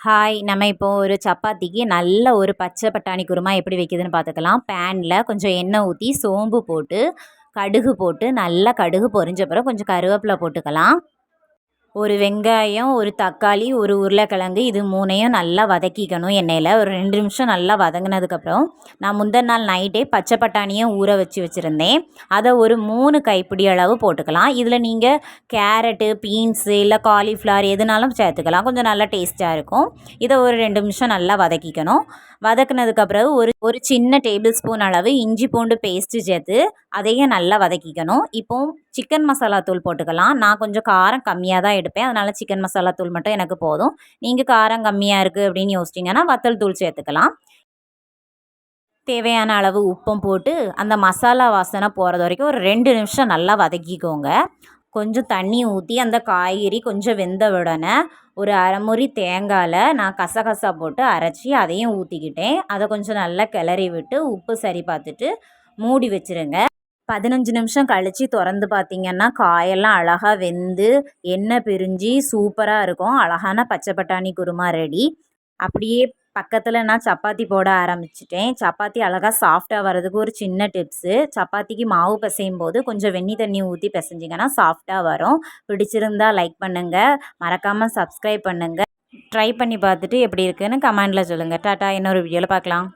Hi நம்ம இப்போ ஒரு சப்பாத்திக்கு நல்ல ஒரு பச்சை பட்டாணி குருமா எப்படி வைக்கிதுன்னு பார்த்துக்கலாம். பேனில் கொஞ்சம் எண்ணெய் ஊற்றி சோம்பு போட்டு கடுகு போட்டு நல்லா கடுகு பொரிஞ்ச பிறகு கொஞ்சம் கருவேப்பிலை போட்டுக்கலாம். ஒரு வெங்காயம் ஒரு தக்காளி ஒரு உருளைக்கிழங்கு இது மூணையும் நல்லா வதக்கிக்கணும் எண்ணெயில். ஒரு ரெண்டு நிமிஷம் நல்லா வதங்கினதுக்கப்புறம் நான் முந்தின நாள் நைட்டே பச்சை பட்டாணியை ஊற வச்சு வச்சுருந்தேன். அதை ஒரு மூணு கைப்பிடி அளவு போட்டுக்கலாம். இதில் நீங்கள் கேரட்டு பீன்ஸு இல்லை காலிஃப்ளவர் எதுனாலும் சேர்த்துக்கலாம். கொஞ்சம் நல்லா டேஸ்ட்டாக இருக்கும். இதை ஒரு ரெண்டு நிமிஷம் நல்லா வதக்கிக்கணும். வதக்குனதுக்கப்புறம் ஒரு ஒரு சின்ன டேபிள் ஸ்பூன் அளவு இஞ்சி பூண்டு பேஸ்ட்டு சேர்த்து அதையும் நல்லா வதக்கிக்கணும். இப்போ சிக்கன் மசாலா தூள் போட்டுக்கலாம். நான் கொஞ்சம் காரம் கம்மியாக தான் எடுப்பேன். அதனால் சிக்கன் மசாலா தூள் மட்டும் எனக்கு போதும். நீங்கள் காரம் கம்மியாக இருக்குது அப்படின்னு யோசிச்சிங்கன்னா வத்தல் தூள் சேர்த்துக்கலாம். தேவையான அளவு உப்பும் போட்டு அந்த மசாலா வாசனை போகிறது வரைக்கும் ஒரு ரெண்டு நிமிஷம் நல்லா வதக்கிக்கோங்க. கொஞ்சம் தண்ணி ஊற்றி அந்த காய்கறி கொஞ்சம் வெந்த உடனே ஒரு அரைமுறி தேங்காயில் நான் கசகசா போட்டு அரைச்சி அதையும் ஊற்றிக்கிட்டேன் அதை கொஞ்சம் நல்லா கிளறி விட்டு உப்பு சரி பார்த்துட்டு மூடி வச்சுருங்க. பதினஞ்சு நிமிஷம் கழித்து திறந்து பார்த்திங்கன்னா காயெல்லாம் அழகாக வெந்து எண்ணெய் பிரிஞ்சு சூப்பராக இருக்கும். அழகான பச்சை பட்டாணி குருமா ரெடி அப்படியே பக்கத்தில் நான் சப்பாத்தி போட ஆரம்பிச்சிட்டேன். சப்பாத்தி அழகாக சாஃப்டாக வர்றதுக்கு ஒரு சின்ன டிப்ஸு சப்பாத்திக்கு மாவு பிசையும் போது கொஞ்சம் வெண்ணி தண்ணி ஊற்றி பிசைஞ்சிங்கன்னா சாஃப்டாக வரும். பிடிச்சிருந்தா லைக் பண்ணுங்கள் மறக்காமல் சப்ஸ்கிரைப் பண்ணுங்கள் ட்ரை பண்ணி பார்த்துட்டு எப்படி இருக்குதுன்னு கமெண்டில் சொல்லுங்கள் டாட்டா இன்னொரு வீடியோவில் பார்க்கலாம்.